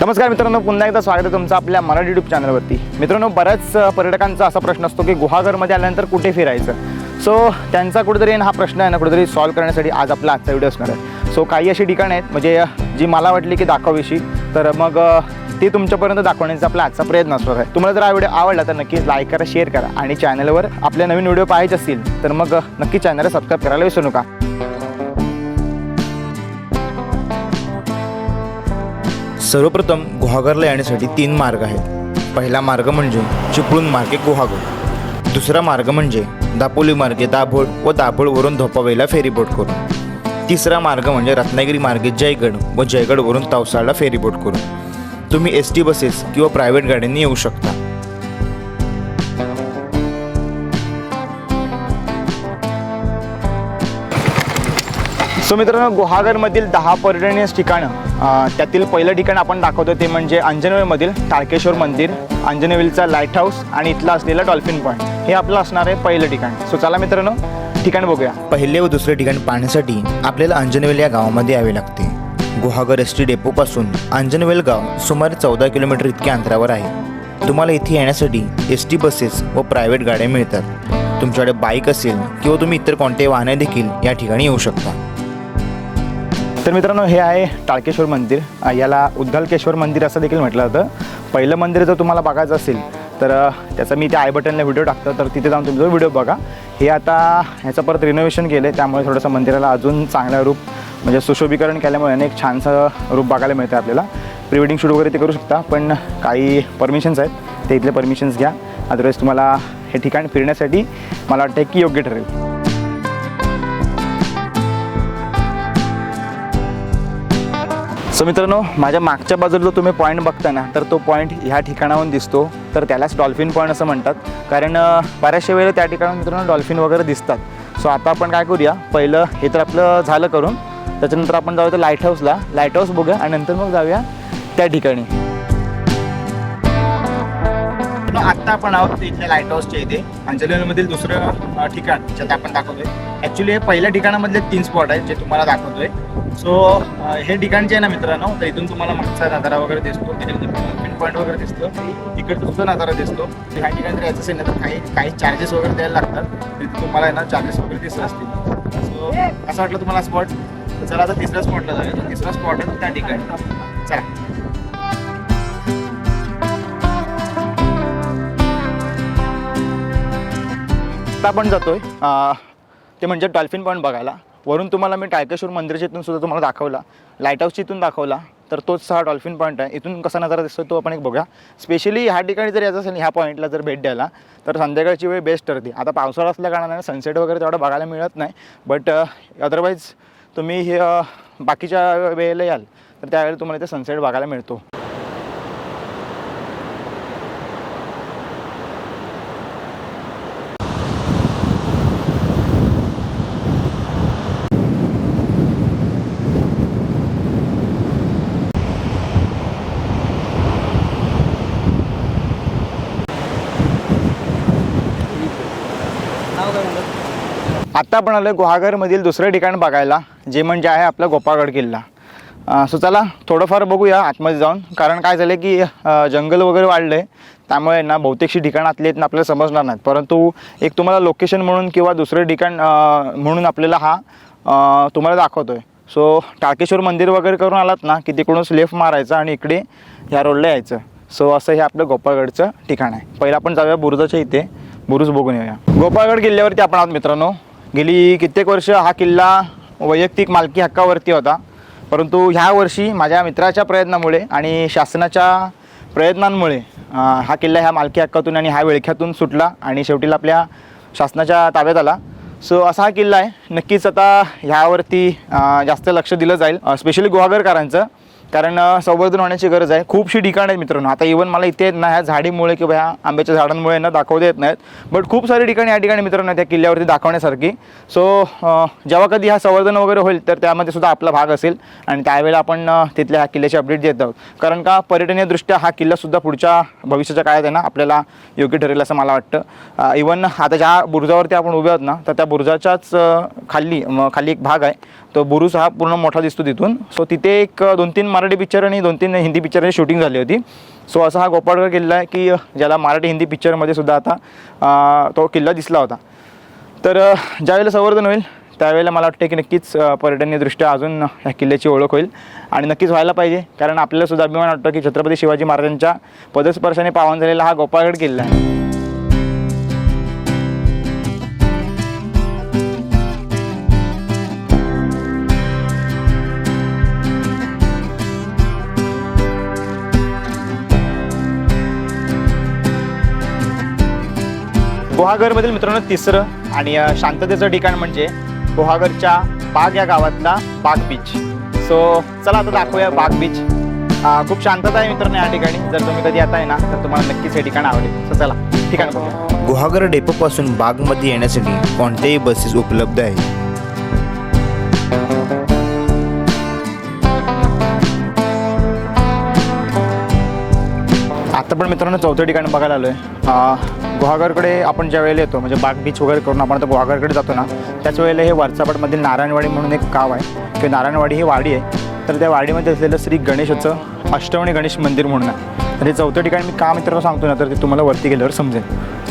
नमस्कार मित्रांनो पुन्हा एकदा स्वागत आहे तुमचं आपल्या मराठी यूट्यूब चॅनलवरती मित्रांनो बऱ्याच पर्यटकांचा असा प्रश्न असतो की गुहागरमध्ये आल्यानंतर कुठे फिरायचं? सो त्यांचा कुठेतरी हा प्रश्न आहे ना कुठेतरी सॉल्व करण्यासाठी आज आपला आजचा व्हिडिओ असणार आहे. सो काही अशी ठिकाणं आहेत म्हणजे जी मला वाटली की दाखवावीशी तर मग ती तुमच्यापर्यंत दाखवण्याचा आपला आजचा प्रयत्न असणार आहे. तुम्हाला जर हा व्हिडिओ आवडला तर नक्कीच लाईक करा शेअर करा आणि चॅनलवर आपले नवीन व्हिडिओ पाहायचे असतील तर मग नक्की चॅनलला सबस्क्राईब करायला विसरू नका. सर्वप्रथम गुहागरला येण्यासाठी तीन मार्ग आहेत. पहिला मार्ग म्हणजे चिपळूण मार्गे गुहागर. दुसरा मार्ग म्हणजे दापोली मार्गे दाभोळ व दाभोळवरून धोपावेला फेरीबोट करून. तिसरा मार्ग म्हणजे रत्नागिरी मार्गे जयगड व जयगडवरून तावसाळला फेरीबोट करून. तुम्ही एस टी बसेस किंवा प्रायव्हेट गाड्यांनी येऊ शकता. सो मित्रांनो गुहागरमधील दहा पर्यटनीय ठिकाणं त्यातील पहिलं ठिकाण आपण दाखवतो ते म्हणजे अंजनवेलमधील तारकेश्वर मंदिर अंजनवेलचा लाइट हाऊस आणि इथला असलेला डॉल्फिन पॉईंट हे आपलं असणार आहे पहिलं ठिकाण. सो चला मित्रांनो ठिकाण बघूया. पहिले व दुसरे ठिकाण पाहण्यासाठी आपल्याला अंजनवेल या गावामध्ये यावे लागते. गुहागर एस टी डेपोपासून अंजनवेल गाव सुमारे चौदा किलोमीटर इतक्या अंतरावर आहे. तुम्हाला इथे येण्यासाठी एस टी बसेस व प्रायव्हेट गाड्या मिळतात. तुमच्याकडे बाईक असेल किंवा तुम्ही इतर कोणत्याही वाहने देखील या ठिकाणी येऊ शकता. तर मित्रांनो हे आहे टाळकेश्वर मंदिर. याला उद्दालकेश्वर मंदिर असं देखील म्हटलं जातं. पहिलं मंदिर जर तुम्हाला बघायचं असेल तर त्याचा मी त्या आय बटनला व्हिडिओ टाकतो तर तिथे जाऊन तुम्ही जो व्हिडिओ बघा. हे आता ह्याचं परत रिनोव्हेशन केलं आहे त्यामुळे थोडंसं मंदिराला अजून चांगलं रूप म्हणजे सुशोभीकरण केल्यामुळे अनेक छानसं रूप बघायला मिळतं आपल्याला. प्री वेडिंग शूट वगैरे ते करू शकता पण काही परमिशन्स आहेत ते इथले परमिशन्स घ्या. अदरवाईज तुम्हाला हे ठिकाण फिरण्यासाठी मला वाटतं की योग्य ठरेल. सो मित्रांनो माझ्या मागच्या बाजूला जो तुम्ही पॉईंट बघता ना तर तो पॉईंट ह्या ठिकाणाहून दिसतो. तर त्यालाच डॉल्फिन पॉईंट असं म्हणतात. कारण बऱ्याचशा वेळेला त्या ठिकाणी मित्रांनो डॉल्फिन वगैरे दिसतात. सो आता आपण काय करूया? पहिलं हे तर आपलं झालं करून. त्याच्यानंतर आपण जाऊया लाइट हाऊसला लाइट हाऊस बघूया आणि नंतर मग जाऊया त्या ठिकाणी. आत्ता आपण आहोत इथल्या लाइट हाऊसच्या इथे. अंजलीमधील दुसरं ठिकाण ज्यात आपण दाखवतोय. ॲक्च्युली हे पहिल्या ठिकाणामधले तीन स्पॉट आहेत जे तुम्हाला दाखवतोय. सो हे ठिकाण जे आहे ना मित्रांनो तर इथून तुम्हाला मागचा नजारा वगैरे दिसतो पिन पॉईंट वगैरे दिसतो इकडचा सुद्धा नजारा दिसतो. म्हणजे काही ठिकाणी जायचं असेल ना तर काही काही चार्जेस वगैरे द्यायला लागतात तिथे तुम्हाला आहे ना चार्जेस वगैरे दिसत असतील. सो असं वाटलं तुम्हाला स्पॉट चला आता तिसऱ्या स्पॉटला जाऊया. तर तिसरा स्पॉट आहे त्या ठिकाणी. चला. आपण जातोय ते म्हणजे डॉल्फिन पॉईंट बघायला. वरून तुम्हाला मी टायकेश्वर मंदिराच्या इथून सुद्धा तुम्हाला दाखवला. लाइट हाऊसच्या इथून दाखवला. तर तोच हा डॉल्फिन पॉईंट आहे. इथून कसा नजारा दिसतो तो आपण एक बघा स्पेशली ह्या ठिकाणी जर यायचं असेल ह्या पॉईंटला जर भेट द्यायला तर संध्याकाळची वेळ बेस्ट ठरते. आता पावसाळा असल्या कारणाने सनसेट वगैरे तेवढं बघायला मिळत नाही. बट अदरवाईज uh, तुम्ही हे uh, बाकीच्या वेळेला याल. तर त्यावेळेला तुम्हाला इथे सनसेट बघायला मिळतो. आत्ता आपण आलो गुहागरमधील दुसरं ठिकाण बघायला जे म्हणजे आहे आपला गोपाळगड किल्ला. सो चला थोडंफार बघूया आतमध्ये जाऊन. कारण काय झालं की जंगल वगैरे वाढलं आहे त्यामुळे ना बहुतेकशी ठिकाणं आतली आहेत ना आपल्याला समजणार नाहीत. परंतु एक तुम्हाला लोकेशन म्हणून किंवा दुसरं ठिकाण म्हणून आपल्याला हा तुम्हाला दाखवतो आहे सो टाकेश्वर मंदिर वगैरे करून आलात ना की तिकडूनच लेफ्ट मारायचं आणि इकडे ह्या रोडला यायचं. सो असं हे आपलं गोपाळगडचं ठिकाण आहे. पहिलं आपण जाऊया बुरुजाच्या इथे. बुरुज बघून येऊया. गोपाळगड किल्ल्यावरती आपण आहोत मित्रांनो. गेली कित्येक वर्ष हा किल्ला वैयक्तिक मालकी हक्कावरती होता. परंतु ह्या वर्षी माझ्या मित्राच्या प्रयत्नामुळे आणि शासनाच्या प्रयत्नांमुळे हा किल्ला ह्या मालकी हक्कातून आणि ह्या विळख्यातून सुटला आणि शेवटीला आपल्या शासनाच्या ताब्यात आला. सो असा हा किल्ला आहे. नक्कीच आता ह्यावरती जास्त लक्ष दिलं जाईल. स्पेशली गुहागरकरांचं. कारण संवर्धन होण्याची गरज आहे. खूपशी ठिकाणं आहेत मित्रांनो. आता इवन मला इथे ना ह्या झाडीमुळे किंवा ह्या आंब्याच्या झाडांमुळे ना दाखवता येत नाहीत. बट खूप सारी ठिकाणी या ठिकाणी मित्रांनो त्या किल्ल्यावरती दाखवण्यासारखी. सो जेव्हा कधी ह्या संवर्धन वगैरे होईल तर त्यामध्ये सुद्धा आपला भाग असेल. आणि त्यावेळेला आपण तिथल्या ह्या किल्ल्याची अपडेट देत आहोत. कारण का पर्यटनीयदृष्ट्या हा किल्लासुद्धा पुढच्या भविष्याच्या काळात आहे ना आपल्याला योग्य ठरेल असं मला वाटतं. इवन आता ज्या बुरुजावरती आपण उभे आहोत ना तर त्या बुरुजाच्याच खाली खाली एक भाग आहे. तो बुरुज हा पूर्ण मोठा दिसतो तिथून. सो तिथे एक दोन तीन मराठी पिक्चर आणि दोन तीन हिंदी पिक्चरची शूटिंग झाली होती. सो असा हा गोपाळगड किल्ला आहे की ज्याला मराठी हिंदी पिक्चरमध्ये सुद्धा आता तो किल्ला दिसला होता. तर ज्यावेळेला संवर्धन होईल त्यावेळेला मला वाटतं की नक्कीच पर्यटनीयदृष्ट्या अजून ह्या किल्ल्याची ओळख होईल. आणि नक्कीच व्हायला पाहिजे कारण आपल्याला सुद्धा अभिमान वाटतो की छत्रपती शिवाजी महाराजांच्या पदस्पर्शाने पावन झालेला हा गोपाळगड किल्ला आहे. गुहागरमधील मित्रांनो तिसरं आणि शांततेचं ठिकाण म्हणजे गुहागरच्या बाग या गावातला बाग बीच. सो चला आता दाखवूया बाग बीच. खूप शांतता आहे मित्रांनो या ठिकाणी. जर तुम्ही कधी येताय ना तर तुम्हाला नक्कीच हे ठिकाण आवडेल. सो चला ठिकाण बघूया. गुहागर डेपोपासून बागमध्ये येण्यासाठी कोणत्याही बसेस उपलब्ध आहेत. आत्ता पण मित्रांनो चौथं ठिकाण बघायला आलो आहे गुहागरकडे आपण ज्या वेळेला येतो म्हणजे बाग बीच वगैरे करून आपण आता गुहागरकडे जातो ना त्याच वेळेला हे वरचापटमधील नारायणवाडी म्हणून एक गाव आहे. किंवा नारायणवाडी ही वाडी आहे. तर त्या वाडीमध्ये असलेलं श्री गणेशाचं अष्टवणी गणेश मंदिर म्हणून आहे. तर हे चौथं ठिकाण मी का मित्रांनो सांगतो ना तर ते तुम्हाला वरती गेल्यावर समजेल.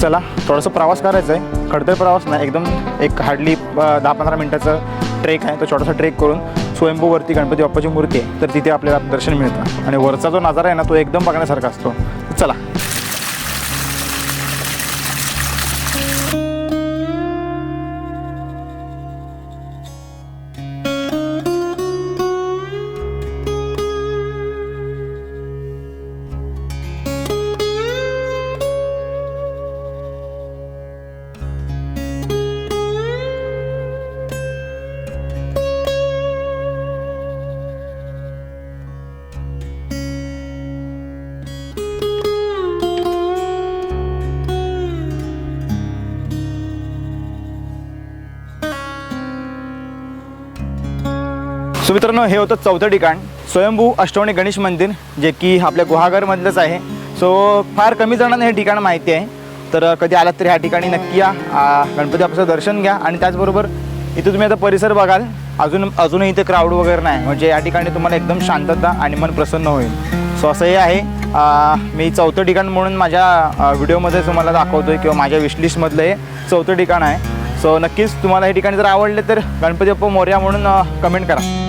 चला थोडासा प्रवास करायचा आहे. खडतर प्रवास नाही एकदम एक हार्डली दहा पंधरा मिनटाचं ट्रेक आहे. तो छोटासा ट्रेक करून स्वयंभूवरती गणपती बाप्पाची मूर्ती आहे. तर तिथे आपल्याला दर्शन मिळतं. आणि वरचा जो नजारा आहे ना तो एकदम बघण्यासारखा असतो. चला सो मित्रांनो हे होतं चौथं ठिकाण. स्वयंभू अष्टवणी गणेश मंदिर जे की आपल्या गुहागरमधलंच आहे. सो फार कमी जणांना हे ठिकाण माहिती आहे. तर कधी आलात तर ह्या ठिकाणी नक्की या. गणपती बाप्पाचं दर्शन घ्या. आणि त्याचबरोबर इथे तुम्ही आता परिसर बघाल. अजून अजूनही इथे क्राऊड वगैरे नाही. म्हणजे या ठिकाणी तुम्हाला एकदम शांतता आणि मन प्रसन्न होईल. सो असं हे आहे. मी चौथं ठिकाण म्हणून माझ्या व्हिडिओमध्ये तुम्हाला दाखवतो आहे किंवा माझ्या विशलिस्टमधलं हे चौथं ठिकाण आहे. सो नक्कीच तुम्हाला हे ठिकाणी जर आवडले तर गणपती बाप्पा मोर्या म्हणून कमेंट करा.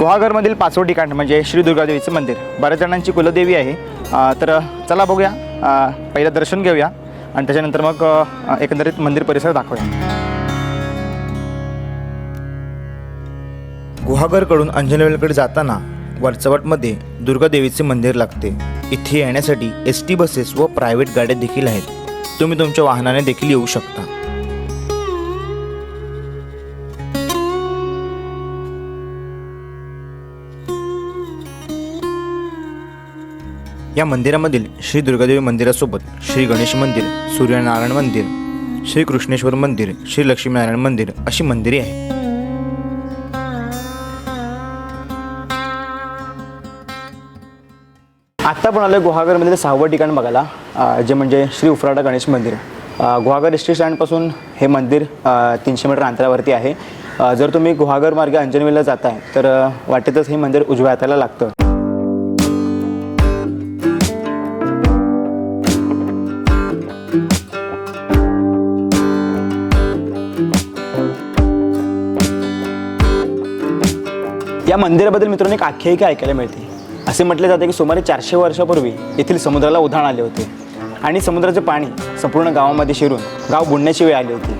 गुहागरमधील पाचवं ठिकाण म्हणजे श्री दुर्गादेवीचं मंदिर. बऱ्याच जणांची कुलदेवी आहे. तर चला बघूया. पहिलं दर्शन घेऊया. आणि त्याच्यानंतर मग एकंदरीत मंदिर परिसर दाखवूया. गुहागरकडून अंजनेवेलकडे जाताना वरचवटमध्ये दुर्गादेवीचे मंदिर लागते. इथे येण्यासाठी एस टी बसेस व प्रायव्हेट गाड्या देखील आहेत. तुम्ही तुमच्या वाहनाने देखील येऊ शकता. या मंदिरामधील श्री दुर्गादेवी मंदिरासोबत श्री गणेश मंदिर सूर्यनारायण मंदिर श्री कृष्णेश्वर मंदिर श्री लक्ष्मीनारायण मंदिर अशी मंदिरे आहेत. आत्ता पण आलो गुहागरमधील सहावं ठिकाण बघायला जे म्हणजे श्री उफराडा गणेश मंदिर. गुहागर एस टी स्टँडपासून हे मंदिर तीनशे मीटर अंतरावरती आहे. जर तुम्ही गुहागर मार्गे अंजनवेलला जाताय तर वाटेतच हे मंदिर उजव्या हाताला लागतं. या मंदिराबद्दल मित्रांनो एक आख्यायिका ऐकायला मिळते. असे म्हटले जाते की सुमारे चारशे वर्षापूर्वी येथील समुद्राला उधाण आले होते. आणि समुद्राचे पाणी संपूर्ण गावामध्ये शिरून गाव बुडण्याची वेळ आली होती.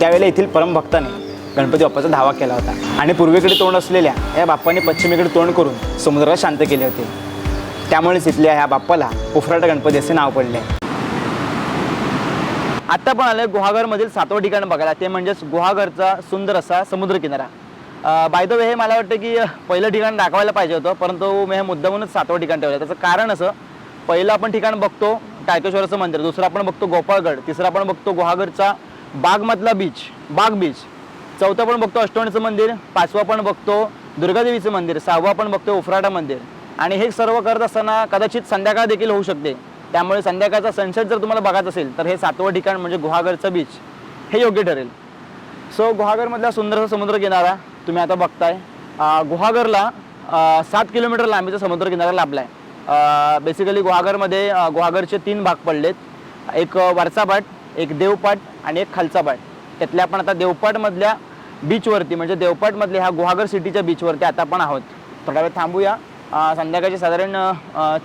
त्यावेळेला येथील परमभक्ताने गणपती बाप्पाचा धावा केला होता. आणि पूर्वेकडे तोंड असलेल्या या बाप्पाने पश्चिमेकडे तोंड करून समुद्राला शांत केले होते. त्यामुळेच इथल्या ह्या बाप्पाला उफराटा गणपती असे नाव पडले. आता पण आलं गुहागरमधील सातवं ठिकाण बघायला. ते म्हणजेच गुहागरचा सुंदर असा समुद्रकिनारा. बाय द वे हे मला वाटतं की पहिलं ठिकाण दाखवायला पाहिजे होतं परंतु मी हे मुद्दामूनच सातवं ठिकाण ठेवलं. त्याचं कारण असं पहिलं आपण ठिकाण बघतो टायकेश्वराचं मंदिर दुसरं आपण बघतो गोपाळगड तिसरं आपण बघतो गुहागडचा बागमधला बीच बाग बीच चौथं पण बघतो अष्टवणीचं मंदिर पाचवं पण बघतो दुर्गादेवीचं मंदिर सहावं पण बघतो उफराटा मंदिर. आणि हे सर्व करत असताना कदाचित संध्याकाळ देखील होऊ शकते. त्यामुळे संध्याकाळचा सनसेट जर तुम्हाला बघायचं असेल तर हे सातवं ठिकाण म्हणजे गुहागरचं बीच हे योग्य ठरेल. सो गुहागरमधला सुंदरसा समुद्र किनारा तुम्ही आता बघताय. गुहागरला सात किलोमीटर लांबीचा समुद्र किनारा लाभला आहे बेसिकली गुहागरमध्ये गुहागरचे तीन भाग पडलेत. एक वरचा पाट एक देवपाट आणि एक खालचा पाट त्यातल्या आपण आता देवपाटमधल्या बीचवरती म्हणजे देवपाटमधल्या ह्या गुहागर सिटीच्या बीचवरती आता आपण आहोत. थोडा वेळ थांबूया. संध्याकाळचे साधारण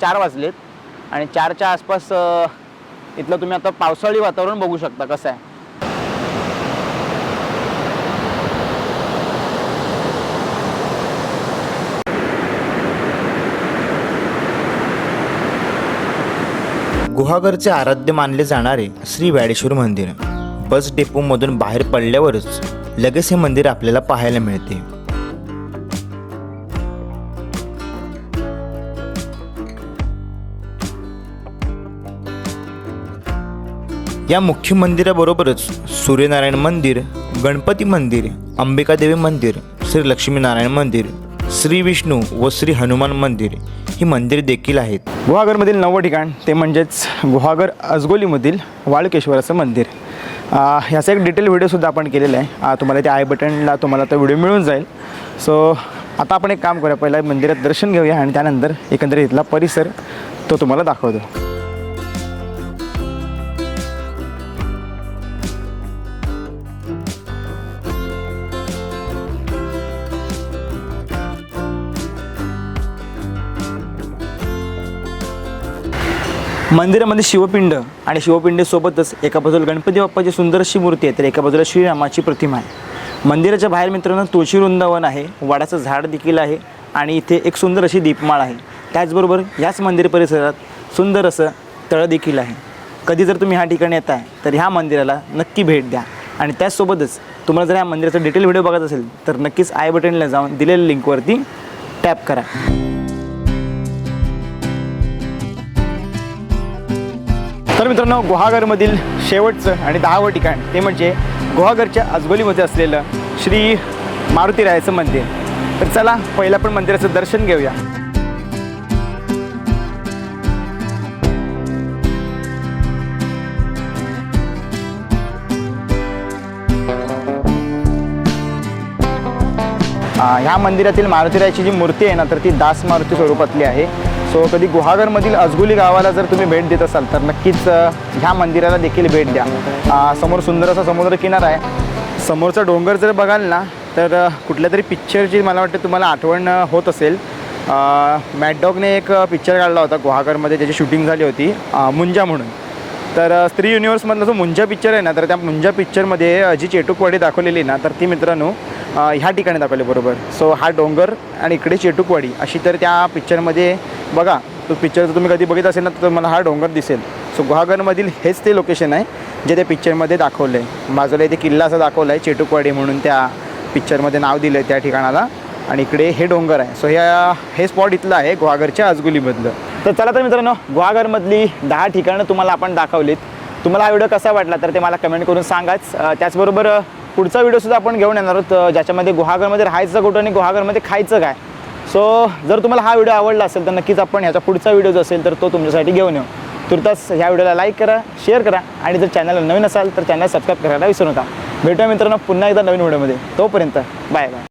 चार वाजलेत. आणि चारच्या आसपास इथलं तुम्ही आता पावसाळी वातावरण बघू शकता कसं आहे. गुहागरचे आराध्य मानले जाणारे श्री व्याडेश्वर मंदिर. बस डेपोमधून बाहेर पडल्यावरच लगेच हे मंदिर आपल्याला पाहायला मिळते. या मुख्य मंदिराबरोबरच सूर्यनारायण मंदिर गणपती मंदिर अंबिकादेवी मंदिर श्री लक्ष्मीनारायण मंदिर श्री विष्णू व श्री हनुमान मंदिर ही मंदिरे देखील आहेत. गुहागरमधील नवं ठिकाण ते म्हणजेच गुहागर अजगोलीमधील वाळकेश्वराचं मंदिर. ह्याचा एक डिटेल व्हिडिओसुद्धा आपण केलेला आहे. तुम्हाला त्या आय बटनला तुम्हाला तो व्हिडिओ मिळून जाईल. सो आता आपण एक काम करूया. पहिला मंदिरात दर्शन घेऊया आणि त्यानंतर एकंदरीत इथला परिसर तो तुम्हाला दाखवतो. मंदिरामध्ये शिवपिंड आणि शिवपिंडेसोबतच एका बाजूला गणपती बाप्पाची सुंदर अशी मूर्ती आहे तर एका बाजूला श्रीरामाची प्रतिमा आहे. मंदिराच्या बाहेर मित्रांनो तुळशी वृंदावन आहे वाडाचं झाड देखील आहे आणि इथे एक सुंदर अशी दीपमाळ आहे. त्याचबरोबर याच मंदिर परिसरात सुंदर असं तळं देखील आहे. कधी जर तुम्ही ह्या ठिकाणी येत आहे तर ह्या मंदिराला नक्की भेट द्या आणि त्याचसोबतच तुम्हाला जर ह्या मंदिराचा डिटेल व्हिडिओ बघत असेल तर नक्कीच आय बटनला जाऊन दिलेल्या लिंकवरती टॅप करा. मित्रांनो गुहागरमधील शेवटचं आणि दहावं ठिकाण ते म्हणजे गुहागरच्या आजबोलीमध्ये असलेलं श्री मारुतीरायाचं मंदिर. तर चला पहिलं आपण मंदिराचं दर्शन घेऊया. ह्या मंदिरातील मारुतीरायाची जी मूर्ती आहे ना तर ती दास मारुती स्वरूपातली आहे. सो कधी गुहागरमधील अजगुली गावाला जर तुम्ही भेट देत असाल तर नक्कीच ह्या मंदिराला देखील भेट द्या. समोर सुंदर असा समुद्र किनारा आहे. समोरचा डोंगर जर बघाल ना तर कुठल्या तरी पिक्चरची मला वाटतं तुम्हाला आठवण होत असेल. मॅडडॉगने एक पिक्चर काढला होता गुहागरमध्ये ज्याची शूटिंग झाली होती मुंजा म्हणून. तर स्त्री युनिवर्समधला जो मुंजा पिक्चर आहे ना तर त्या मुंजा पिक्चरमध्ये जी चेटूकवाडी दाखवलेली ना तर ती मित्रांनो ह्या ठिकाणी दाखवले बरोबर. सो हा डोंगर आणि इकडे चेटुकवाडी अशी तर त्या पिक्चरमध्ये बघा तो पिक्चर जर तुम्ही कधी बघित असेल ना तर तुम्हाला हा डोंगर दिसेल. सो गुहागरमधील हेच ते लोकेशन आहे जे त्या पिक्चरमध्ये दाखवलं. आहे बाजूला इथे किल्ला असं दाखवलं आहे चेटुकवाडी म्हणून त्या पिक्चरमध्ये नाव दिलं आहे त्या ठिकाणाला. आणि इकडे हे डोंगर आहे. सो ह्या हे स्पॉट इथलं आहे गुहागरच्या आजगुलीमधलं. तर चला तर मित्रांनो गुहागरमधली दहा ठिकाणं तुम्हाला आपण दाखवलीत. तुम्हाला हा व्हिडिओ कसा वाटला तर ते मला कमेंट करून सांगाच. त्याचबरोबर पुढचा व्हिडिओसुद्धा आपण घेऊन येणार आहोत ज्याच्यामध्ये गुहागरमध्ये राहायचं कुठं आणि गुहागरमध्ये खायचं काय. सो जर तुम्हाला हा व्हिडिओ आवडला असेल तर नक्कीच आपण ह्याचा पुढचा व्हिडिओ जो असेल तर तो तुमच्यासाठी घेऊन येऊ. तुर्तास ह्या व्हिडिओला लाईक करा शेअर करा आणि जर चॅनलला नवीन असाल तर चॅनल सबस्क्राईब करायला विसरू नका. भेटूया मित्रांनो पुन्हा एकदा नवीन व्हिडिओमध्ये तोपर्यंत बाय बाय